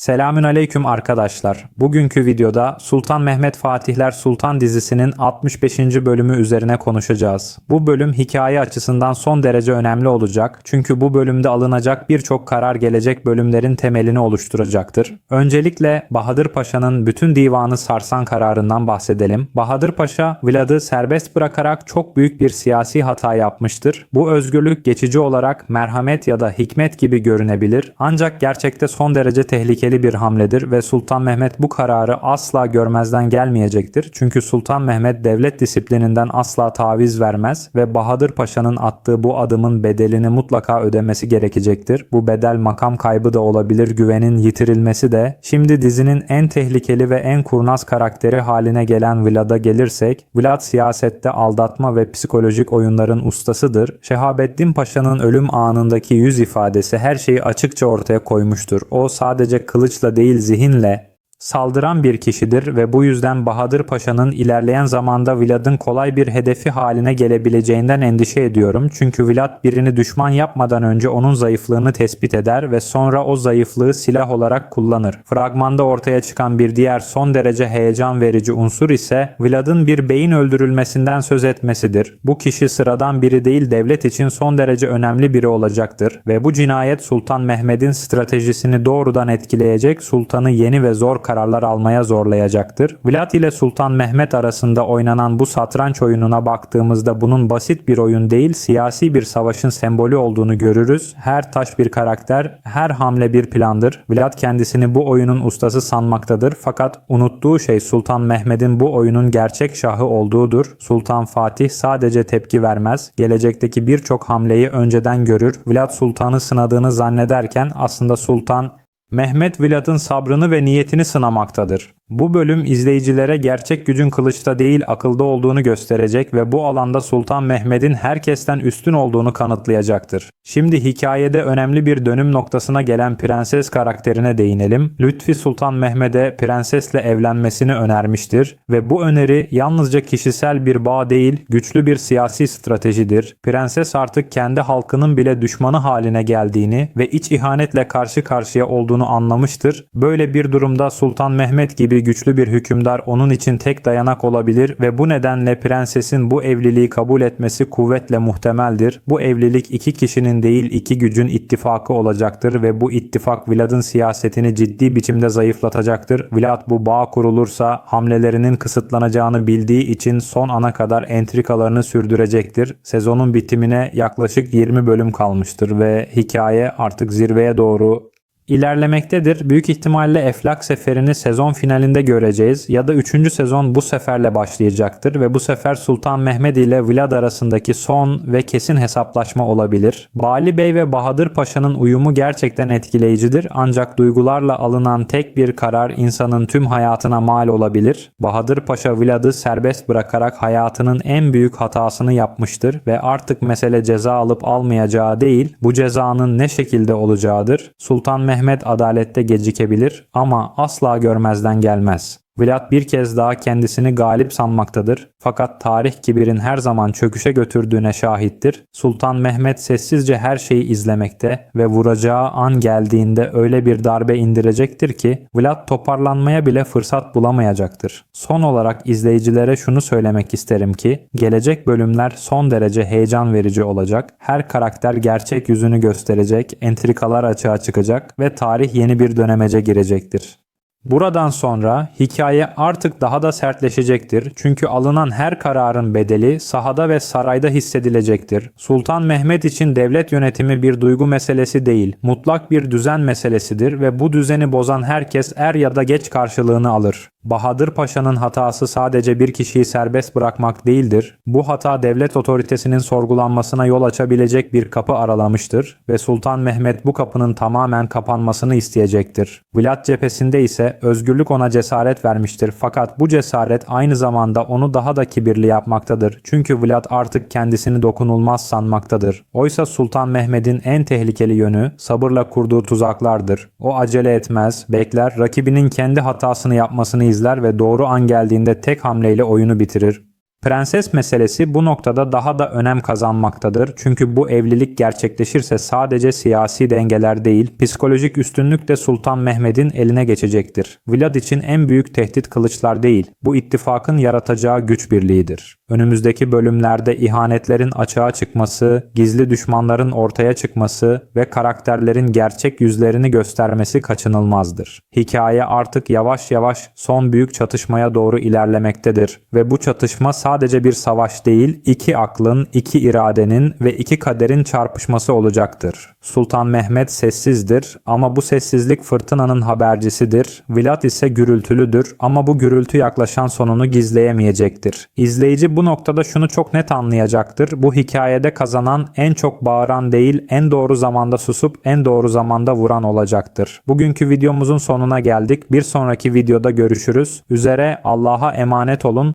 Selamün aleyküm arkadaşlar. Bugünkü videoda Sultan Mehmet Fatihler Sultan dizisinin 65. bölümü üzerine konuşacağız. Bu bölüm hikaye açısından son derece önemli olacak. Çünkü bu bölümde alınacak birçok karar gelecek bölümlerin temelini oluşturacaktır. Öncelikle Bahadır Paşa'nın bütün divanı sarsan kararından bahsedelim. Bahadır Paşa Vlad'ı serbest bırakarak çok büyük bir siyasi hata yapmıştır. Bu özgürlük geçici olarak merhamet ya da hikmet gibi görünebilir. Ancak gerçekte son derece tehlikeli bir hamledir ve Sultan Mehmet bu kararı asla görmezden gelmeyecektir. Çünkü Sultan Mehmet devlet disiplininden asla taviz vermez ve Bahadır Paşa'nın attığı bu adımın bedelini mutlaka ödemesi gerekecektir. Bu bedel makam kaybı da olabilir, güvenin yitirilmesi de. Şimdi dizinin en tehlikeli ve en kurnaz karakteri haline gelen Vlad'a gelirsek, Vlad siyasette aldatma ve psikolojik oyunların ustasıdır. Şehabettin Paşa'nın ölüm anındaki yüz ifadesi her şeyi açıkça ortaya koymuştur. O sadece kılıçla değil zihinle saldıran bir kişidir ve bu yüzden Bahadır Paşa'nın ilerleyen zamanda Vlad'ın kolay bir hedefi haline gelebileceğinden endişe ediyorum. Çünkü Vlad birini düşman yapmadan önce onun zayıflığını tespit eder ve sonra o zayıflığı silah olarak kullanır. Fragmanda ortaya çıkan bir diğer son derece heyecan verici unsur ise Vlad'ın bir beyin öldürülmesinden söz etmesidir. Bu kişi sıradan biri değil devlet için son derece önemli biri olacaktır ve bu cinayet Sultan Mehmet'in stratejisini doğrudan etkileyecek, sultanı yeni ve zor kararlar almaya zorlayacaktır. Vlad ile Sultan Mehmet arasında oynanan bu satranç oyununa baktığımızda bunun basit bir oyun değil, siyasi bir savaşın sembolü olduğunu görürüz. Her taş bir karakter, her hamle bir plandır. Vlad kendisini bu oyunun ustası sanmaktadır fakat unuttuğu şey Sultan Mehmet'in bu oyunun gerçek şahı olduğudur. Sultan Fatih sadece tepki vermez, gelecekteki birçok hamleyi önceden görür. Vlad Sultan'ı sınadığını zannederken aslında Sultan Mehmet Vlad'ın sabrını ve niyetini sınamaktadır. Bu bölüm izleyicilere gerçek gücün kılıçta değil akılda olduğunu gösterecek ve bu alanda Sultan Mehmet'in herkesten üstün olduğunu kanıtlayacaktır. Şimdi hikayede önemli bir dönüm noktasına gelen prenses karakterine değinelim. Lütfi Sultan Mehmet'e prensesle evlenmesini önermiştir ve bu öneri yalnızca kişisel bir bağ değil, güçlü bir siyasi stratejidir. Prenses artık kendi halkının bile düşmanı haline geldiğini ve iç ihanetle karşı karşıya olduğunu anlamıştır. Böyle bir durumda Sultan Mehmet gibi güçlü bir hükümdar onun için tek dayanak olabilir ve bu nedenle prensesin bu evliliği kabul etmesi kuvvetle muhtemeldir. Bu evlilik iki kişinin değil iki gücün ittifakı olacaktır ve bu ittifak Vlad'ın siyasetini ciddi biçimde zayıflatacaktır. Vlad bu bağ kurulursa hamlelerinin kısıtlanacağını bildiği için son ana kadar entrikalarını sürdürecektir. Sezonun bitimine yaklaşık 20 bölüm kalmıştır ve hikaye artık zirveye doğru ilerlemektedir. Büyük ihtimalle Eflak seferini sezon finalinde göreceğiz ya da 3. sezon bu seferle başlayacaktır ve bu sefer Sultan Mehmet ile Vlad arasındaki son ve kesin hesaplaşma olabilir. Bali Bey ve Bahadır Paşa'nın uyumu gerçekten etkileyicidir ancak duygularla alınan tek bir karar insanın tüm hayatına mal olabilir. Bahadır Paşa Vlad'ı serbest bırakarak hayatının en büyük hatasını yapmıştır ve artık mesele ceza alıp almayacağı değil bu cezanın ne şekilde olacağıdır. Sultan Mehmet Mehmet adalette gecikebilir ama asla görmezden gelmez. Vlad bir kez daha kendisini galip sanmaktadır. Fakat tarih kibirin her zaman çöküşe götürdüğüne şahittir. Sultan Mehmet sessizce her şeyi izlemekte ve vuracağı an geldiğinde öyle bir darbe indirecektir ki Vlad toparlanmaya bile fırsat bulamayacaktır. Son olarak izleyicilere şunu söylemek isterim ki gelecek bölümler son derece heyecan verici olacak. Her karakter gerçek yüzünü gösterecek, entrikalar açığa çıkacak ve tarih yeni bir dönemece girecektir. Buradan sonra hikaye artık daha da sertleşecektir. Çünkü alınan her kararın bedeli sahada ve sarayda hissedilecektir. Sultan Mehmet için devlet yönetimi bir duygu meselesi değil, mutlak bir düzen meselesidir ve bu düzeni bozan herkes er ya da geç karşılığını alır. Bahadır Paşa'nın hatası sadece bir kişiyi serbest bırakmak değildir. Bu hata devlet otoritesinin sorgulanmasına yol açabilecek bir kapı aralamıştır ve Sultan Mehmet bu kapının tamamen kapanmasını isteyecektir. Vlad cephesinde ise özgürlük ona cesaret vermiştir fakat bu cesaret aynı zamanda onu daha da kibirli yapmaktadır. Çünkü Vlad artık kendisini dokunulmaz sanmaktadır. Oysa Sultan Mehmet'in en tehlikeli yönü sabırla kurduğu tuzaklardır. O acele etmez, bekler, rakibinin kendi hatasını yapmasını izler ve doğru an geldiğinde tek hamleyle oyunu bitirir. Prenses meselesi bu noktada daha da önem kazanmaktadır. Çünkü bu evlilik gerçekleşirse sadece siyasi dengeler değil, psikolojik üstünlük de Sultan Mehmet'in eline geçecektir. Vlad için en büyük tehdit kılıçlar değil, bu ittifakın yaratacağı güç birliğidir. Önümüzdeki bölümlerde ihanetlerin açığa çıkması, gizli düşmanların ortaya çıkması ve karakterlerin gerçek yüzlerini göstermesi kaçınılmazdır. Hikaye artık yavaş yavaş son büyük çatışmaya doğru ilerlemektedir ve bu çatışma sadece bir savaş değil, iki aklın, iki iradenin ve iki kaderin çarpışması olacaktır. Sultan Mehmet sessizdir ama bu sessizlik fırtınanın habercisidir. Vlad ise gürültülüdür ama bu gürültü yaklaşan sonunu gizleyemeyecektir. İzleyici bu noktada şunu çok net anlayacaktır. Bu hikayede kazanan en çok bağıran değil, en doğru zamanda susup en doğru zamanda vuran olacaktır. Bugünkü videomuzun sonuna geldik. Bir sonraki videoda görüşürüz. Üzere Allah'a emanet olun.